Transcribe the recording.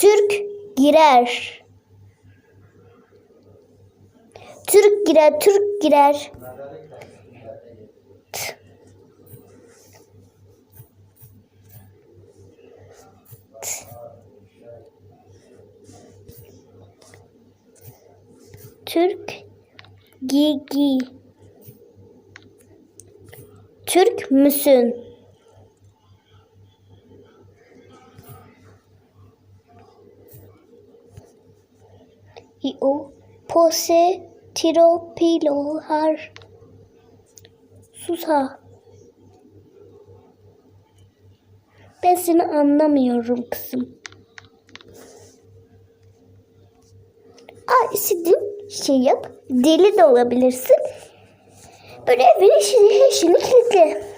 Türk girer. Türk girer, Türk girer. T. T. Türk gi gi. Türk müsün? O pose tiro pilo har susa ben seni anlamıyorum kızım. Aa istediğin şey yap. Deli de olabilirsin. Böyle evin işini, işini kilitle.